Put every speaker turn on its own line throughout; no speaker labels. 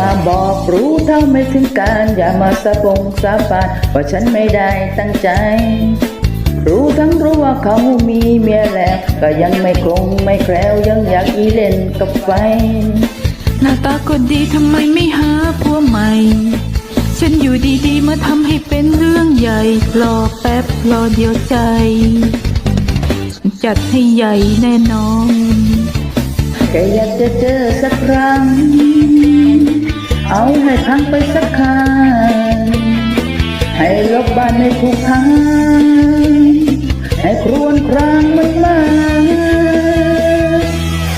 มาบอกรู้เท่าไม่ถึงการ อย่ามาสะปงสาบานว่าฉันไม่ได้ตั้งใจ รู้ทั้งรู้ว่าเขามีเมียแล้วก็ยังไม่คงไม่แคล้วยังอยากอีเล่นกับไฟ
หน้าตาก็ดีทำไมไม่หาผัวใหม่ ฉันอยู่ดีๆมาทำให้เป็นเรื่องใหญ่รอแป๊บรอเดียวใจ จัดให้ใหญ่แน่นอน
แค่อยากจะเจอสักครั้ง เอาให้พังไปสักครั้งให้ลบบ้านในทุกทางให้ครวนครางมันมา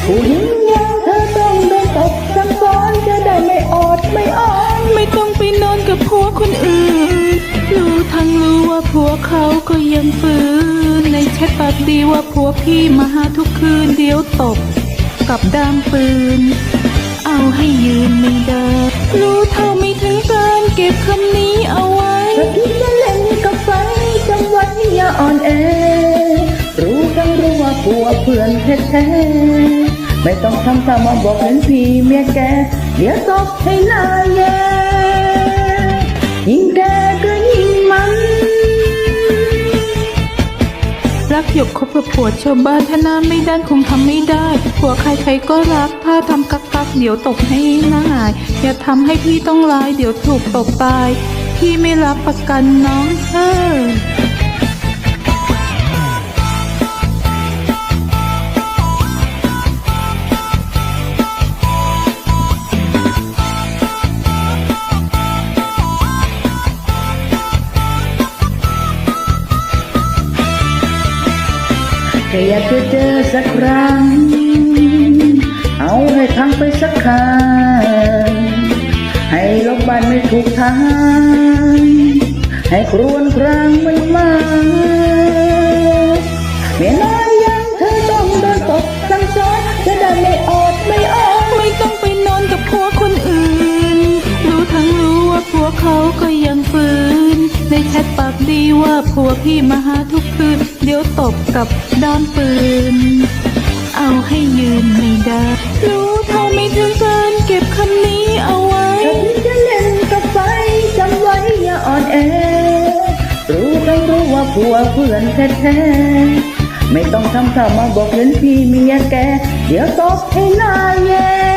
ผู้หญิงอย่างเธอต้องโดนตบสังสอนจะได้ไม่อดไม่อ่อน
ไม่ต้องไปนอนกับผัวคนอื่นรู้ทั้งรู้ว่าผัวเขาก็ยังฝืนในแชทปากดีว่าผัวพี่มาหาทุกคืนเดี๋ยวตบกับด้ามปืนาวให้ยืนไม่เด้รู้เท่าไม่ถึงการเก็บคำนี้เอาไว้
ถ้าคิดจะเล่นกับไฟจังไว้อย่าอ่อนแอรู้กันรู้ว่าผัวเพื่อนแท้ๆไม่ต้องทำตามมาบอกเห็นพี่เมียแกเดี๋ยวตบให้หน้ายแย่
หยกคบกับผัวชาวบ้านถ้าหน้าไม่ด้านคงทำไม่ได้ ผัวใครๆก็รัก ถ้าทำกักกักเดี๋ยวตกให้หน้าหาย อย่าทำให้พี่ต้องร้าย เดี๋ยวถูกตบตาย พี่ไม่รับประกันน้องเธอ
ค่อยากจะเจอสักครั้ง เอาให้พังไปสักครั้งให้ลบบ้านไม่ถูกทางให้ครวนครางมันมาเมียน้อยยังเธอต้องโดนตบสั่งสอนจะได้ไม่อดไม่ออก
ไม่ต้องไปนอนกับผัวคนอื่น รู้ทั้งรู้ว่าผัวเขาก็ยังฝืนในแชท ดีว่าผัวพี่มาหาทุกคืน เดี๋ยวตบกับด้ามปืน เอาให้ยืนไม่ได้รู้เท่าไม่ถึงการเก็บคำนี้เอาไว้
ถ้าคิดจะเล่นกับไฟจำไว้อย่าอ่อนแอ รู้ต้องรู้ว่าผัวเพื่อนแท้ๆไม่ต้องทำท่ามาบอกเล่นพี่เมียแก เดี๋ยวตบให้หน้าแย่